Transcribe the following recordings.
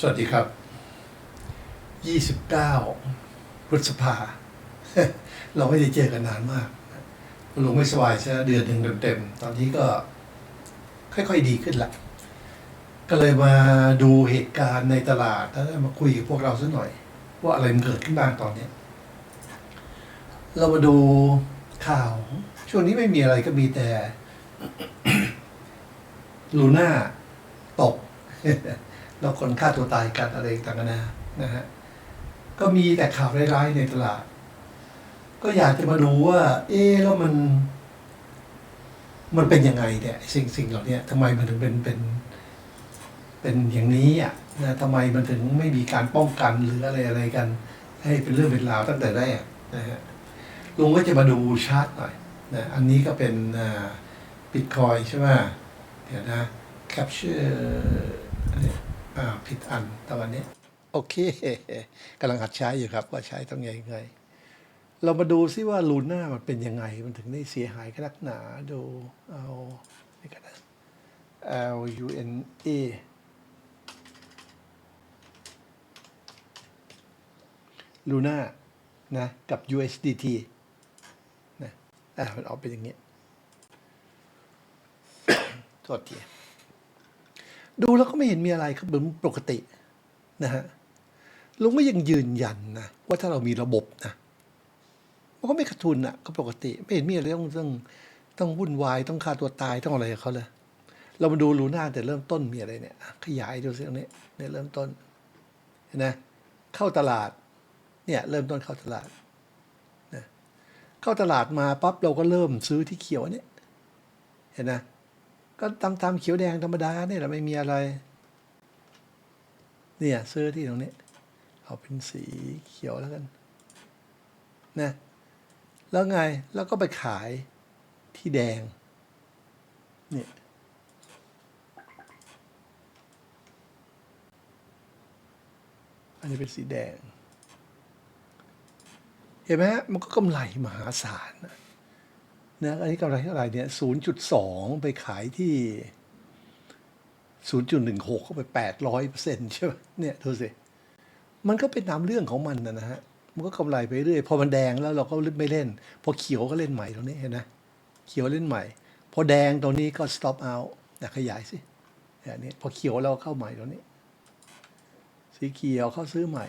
สวัสดีครับ 29 พฤษภา เราไม่ได้เจอกันนานมากคุณลุงไม่สบายใช่เดือนหนึ่งเต็มๆ ตอนนี้ก็ค่อยๆดีขึ้นละ ก็เลยมาดูเหตุการณ์ในตลาดแล้วมาคุยกับพวกเราสักหน่อย ว่าอะไรมันเกิดขึ้นบ้างตอนนี้ เรามาดูข่าว ช่วงนี้ไม่มีอะไรก็มีแต่ ลูน่าตก แล้วคนฆ่าตัวตายกันอะไรต่างๆนานะฮะก็มีแต่ข่าวร้ายๆในตลาด ก็อยากจะมาดูว่า เอ๊แล้วมัน มันเป็นยังไงเนี่ยสิ่งสิ่งเหล่านี้ทำไมมันถึงเป็นเป็นเป็นอย่างนี้อะนะทำไมมันถึงไม่มีการป้องกันหรืออะไรอะไรกัน ให้เป็นเรื่องเป็นราวตั้งแต่แรกนะฮะลุงก็จะมาดูชาร์ตหน่อยนะอันนี้ก็เป็นบิตคอยใช่ไหมเดี๋ยวนะ capture อันนี้อ่ ผิดอันตอนนี้ โอเคกำลังหัดใช้อยู่ครับ ว่าใช้ต้องยังไง เรามาดูซิว่าลูน่ามันเป็นยังไง มันถึงได้เสียหายขนาดหนาดูเอานี่กันนะ L U N A ลูน่านะกับ USDT นะอะมันออกเป็นอย่างนี้ โทษที ดูแล้วก็ไม่เห็นมีอะไรครับเหมือนปกตินะฮะลุงก็ยังยืนยันนะว่าถ้าเรามีระบบนะมันก็ไม่ขาดทุนอะ ก็ปกติ ไม่เห็นมีอะไรต้องต้องต้องวุ่นวายต้องฆ่าตัวตายต้องอะไรกับเขาเลย เรามาดูลูน่าแต่เริ่มต้นมีอะไรเนี่ย ขยายดูสิตรงนี้เนี่ยเริ่มต้นเห็นไหมเข้าตลาด เนี่ย เริ่มต้นเข้าตลาดนะเข้าตลาดมาปั๊บเราก็เริ่มซื้อที่เขียวเนี่ย เห็นไหม ก็ตามตามเขียวแดงธรรมดาเนี่ยแหละไม่มีอะไร เนี่ยซื้อที่ตรงนี้ เอาเป็นสีเขียวแล้วกันนะแล้วไงแล้วก็ไปขายที่แดงเนี่ยอันนี้เป็นสีแดง เห็นไหมมันก็กำไรมหาศาลนะ นะอันนี้กำไรเท่าไหร่เนี่ยศูนย์จุดสองไปขายที่ศูนย์จุดหนึ่งหกเข้าไปแปดร้อยเปอร์เซ็นต์ใช่ไหมเนี่ยดูสิมันก็เป็นตามเรื่องของมันนะฮะ มันก็กำไรไปเรื่อย พอมันแดงแล้วเราก็ไม่เล่น พอเขียวก็เล่นใหม่ตรงนี้เห็นไหมเขียวเล่นใหม่ พอแดงตรงนี้ก็ stop out นะขยายสิอันนี้พอเขียวเราเข้าใหม่ตรงนี้ สีเขียวเข้าซื้อใหม่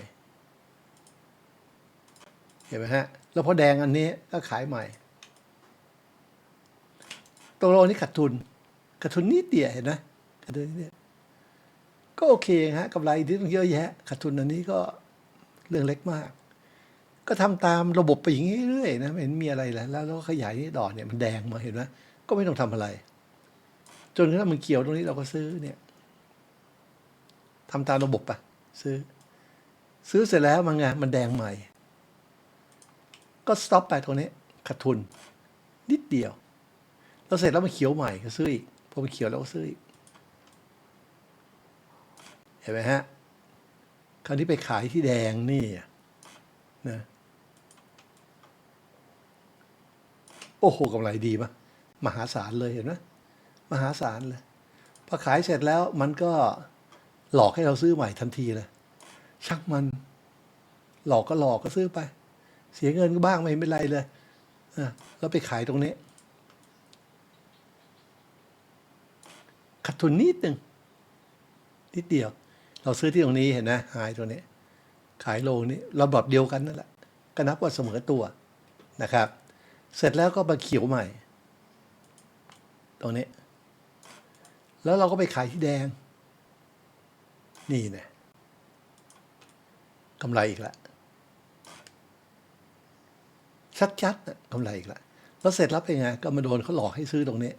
เห็นไหมฮะ แล้วพอแดงอันนี้ก็ขายใหม่ ตรงนี้ขาดทุนขาดทุนนิดเดียวเห็นไหมขาดทุนนิดเดียวก็โอเคฮะกำไรที่ต้องเยอะแยะขาดทุนอันนี้ก็เรื่องเล็กมาก ก็ทำตามระบบไปอย่างนี้เรื่อยนะไม่เห็นมีอะไรแล้วแล้วเราก็ขยายนี่ดอกเนี่ยมันแดงมาเห็นไหมก็ไม่ต้องทำอะไร จนกระทั่งมันเขียวตรงนี้เราก็ซื้อเนี่ยทำตามระบบปะซื้อ ซื้อเสร็จแล้วมันไงมันแดงใหม่ ก็สต็อปไปตรงนี้ขาดทุน นิดเดียว แล้วเสร็จแล้วมันเขียวใหม่ก็ซื้ออีกพอมันเขียวแล้วก็ซื้ออีกเห็นไหมฮะคราวนี้ไปขายที่แดงนี่นะโอ้โหกำไรดีปะมหาศาลเลยเห็นไหมมหาศาลเลยพอขายเสร็จแล้วมันก็หลอกให้เราซื้อใหม่ทันทีเลยช่างมัน หลอกก็หลอกก็ซื้อไป เสียเงินก็บ้างไม่เป็นไรเลยอะแล้วไปขายตรงนี้ ขาดทุนนิดหนึ่งนิดเดียว เราซื้อที่ตรงนี้เห็นนะหายตัวนี้ ขายโลนี้ระบบเดียวกันนั่นแหละก็นับว่าเสมอตัวนะครับ เสร็จแล้วก็มาเขียวใหม่ ตรงนี้ แล้วเราก็ไปขายที่แดง นี่นี่ยกำไรอีกแล้วชัดๆนะกำไรอีกแล้วแล้วเสร็จแล้วเป็นไง ก็มาโดนเขาหลอกให้ซื้อตรงนี้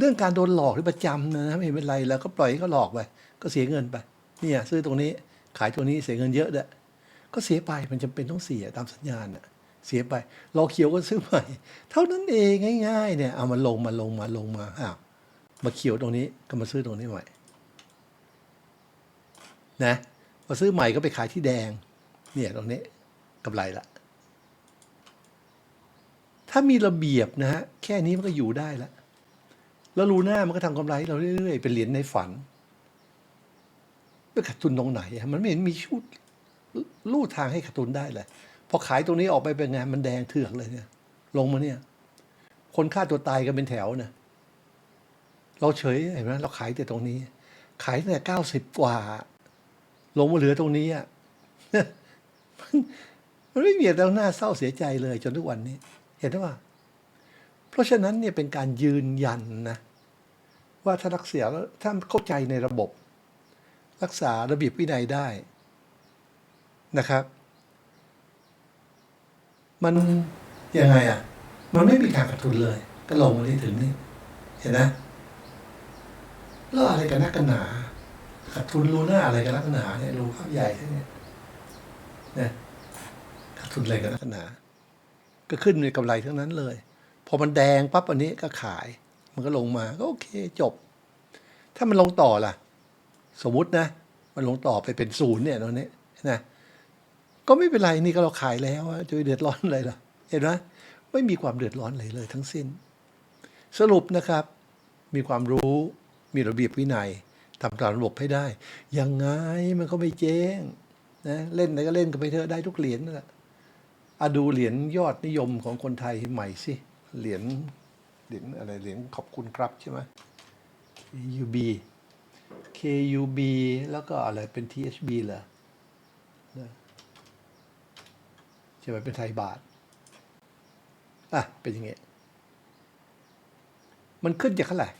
เรื่องการโดนหลอกที่ประจำนะไม่เป็นไรแล้วก็ปล่อยให้เขาหลอกไปก็เสียเงินไปเนี่ยซื้อตรงนี้ขายตัวนี้เสียเงินเยอะเด้อก็เสียไปมันจำเป็นต้องเสียตามสัญญาณน่ะเสียไปรอเขียวก็ซื้อใหม่เท่านั้นเองง่าย ๆ เนี่ยเอามาลงมาลงมาลงมาอ้าวมาเขียวตรงนี้ก็มาซื้อตรงนี้ใหม่นะพอซื้อใหม่ก็ไปขายที่แดง เนี่ยตรงนี้กำไรละถ้ามีระเบียบนะฮะแค่นี้มันก็อยู่ได้แล้ว แล้วรูหน้ามันก็ทำกำไรให้เราเรื่อยๆ เป็นเหรียญในฝันไปขาดทุนตรงไหน มันไม่เห็นมีชุดลู่ทางให้ขาดทุนได้เลยพอขายตรงนี้ออกไปเป็นไงมันแดงเถือกเลยเนี่ย ลงมาเนี่ย คนฆ่าตัวตายกันเป็นแถวนะเราเฉยเห็นไหมเราขายแต่ตรงนี้ ขายตั้งแต่เก้าสิบกว่า ลงมาเหลือตรงนี้อะมันมันไม่มีอะไรน่าเศร้าเสียใจเลย จนทุกวันนี้ เห็นไหมว่า เพราะฉะนั้นเนี่ยเป็นการยืนยันนะว่าถ้ารักษาแล้วถ้าเข้าใจในระบบ รักษาระเบียบวินัยได้นะครับ มันยังไงอะ มันไม่มีการขาดทุนเลย ก็ลงมาที่ถึงนี่ เห็นนะแล้วอะไรกันนักกันหนาขาดทุนรูหน้าอะไรกันนักกันหนาเนี่ยรูภาพใหญ่แค่เนี้ยนะขาดทุนอะไรกันนักกันหนา ก็ขึ้นในกำไรทั้งนั้นเลย พอมันแดงปั๊บอันนี้ก็ขาย มันก็ลงมาก็โอเคจบ ถ้ามันลงต่อล่ะ สมมตินะ มันลงต่อไปเป็นศูนย์เนี่ยตอนนี้นะก็ไม่เป็นไรนี่ก็เราขายแล้วอะจะไปเดือดร้อนอะไรล่ะ เห็นไหมไม่มีความเดือดร้อนอะไรเลย ทั้งสิ้น สรุปนะครับ มีความรู้มีระเบียบวินัยทำตามระบบให้ได้ ยังไงมันก็ไม่เจ๊งนะเล่นไหนก็เล่นกันไปเถอะได้ทุกเหรียญนั่นแหละอะดูเหรียญยอดนิยมของคนไทยใหม่สิ เหรียญเหรียญอะไรเหรียญขอบคุณครับใช่ไหม UB KUB แล้วก็อะไรเป็น THB เหรอใช่ไหมเป็นไทยบาท อะ เป็นอย่างเงี้ยมันขึ้นจากเท่าไหร่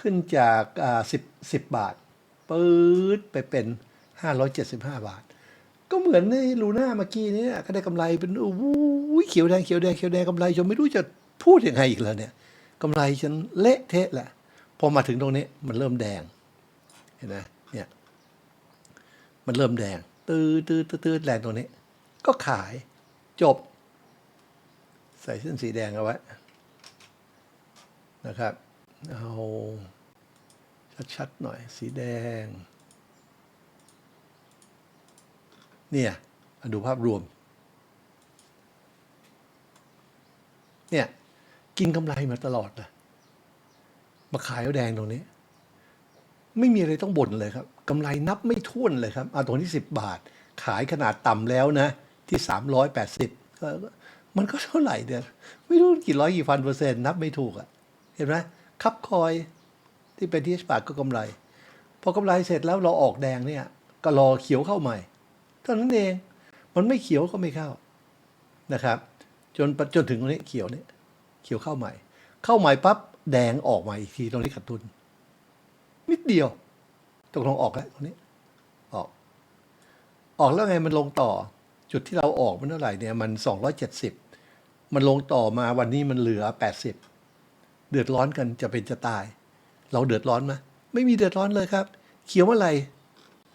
ขึ้นจากอ่าสิบสิบบาทปื๊ดไปเป็นห้าร้อยเจ็ดสิบห้าบาท ก็เหมือนในลูน่าเมื่อกี้นี้ก็ได้กำไรเป็นโอ้โหเขียวแดงเขียวแดงเขียวแดงกำไรจนไม่รู้จะพูดยังไงอีกแล้วเนี่ยกำไรฉันเละเทะแหละพอมาถึงตรงนี้มันเริ่มแดง เห็นไหมเนี่ย มันเริ่มแดง ตื้อตื้อตื้อตื้อแรงตรงนี้ ก็ขายจบ ใส่เส้นสีแดงเอาไว้ นะครับ เอาชัดๆหน่อยสีแดง เนี่ยดูภาพรวม เนี่ยกินกำไรมาตลอดนะมาขายเอาแดงตรงนี้ ไม่มีอะไรต้องบ่นเลยครับกำไรนับไม่ถ้วนเลยครับเอาตรงที่สิบบาท ขายขนาดต่ำแล้วนะ ที่สามร้อยแปดสิบก็มันก็เท่าไหร่เดียไม่รู้กี่ร้อยกี่พันเปอร์เซ็นต์นับไม่ถูกอะ่ะ เห็นไหมคับคอยที่เป็นที่บาทก็กำไร พอกำไรเสร็จแล้วเราออกแดงเนี่ย ก็รอเขียวเข้าใหม่ เท่านั้นเอง มันไม่เขียวก็ไม่เข้านะครับ จนจนถึงตรงนี้เขียวเนี่ยเขียวเข้าใหม่ เข้าใหม่ปั๊บแดงออกมาอีกทีตรงนี้ขาดทุนนิดเดียวตกลงออกแล้วตรงนี้ ออก ออกแล้วไงมันลงต่อ จุดที่เราออกมันเท่าไหร่เนี่ยมันสองร้อยเจ็ดสิบมันลงต่อมาวันนี้มันเหลือแปดสิบเดือดร้อนกันจะเป็นจะตาย เราเดือดร้อนไหมไม่มีเดือดร้อนเลยครับ เขียวเมื่อไหร่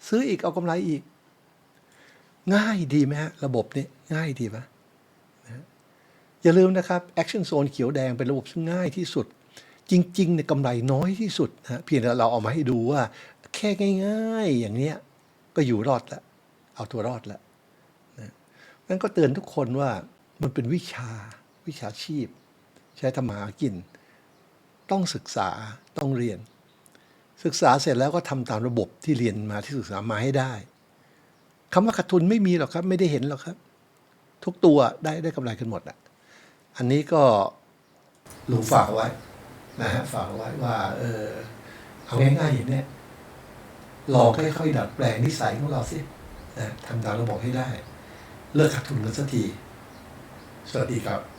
ซื้ออีกเอากำไรอีก ง่ายดีไหมฮะ ระบบนี้ง่ายดีไหมนะอย่าลืมนะครับ Action Zone เขียวแดงเป็นระบบซึ่งง่ายที่สุด จริงๆเนี่ยกำไรน้อยที่สุดนะเพียงแต่เราเอามาให้ดูว่า แค่ง่ายๆ อย่างเนี้ยก็อยู่รอดล้วเอาตัวรอดแล้วนะงั้นก็เตือนทุกคนว่ามันเป็นวิชาวิชาชีพ ใช้ทำมาหากิน ต้องศึกษาต้องเรียน ศึกษาเสร็จแล้วก็ทำตามระบบที่เรียนมาที่ศึกษามาให้ได้ คำว่าขาดทุนไม่มีหรอกครับ ไม่ได้เห็นหรอกครับ ทุกตัวได้ได้กำไรกันหมดอะอันนี้ก็ลุงฝากไว้นะฮะฝากไว้ว่า เออเอาง่ายๆอย่างเนี้ยลองค่อยๆดัดแปลงนิสัยของเราสินะทำตามราบอกให้ได้ เลิกขาดทุนกันสักที สวัสดีครับ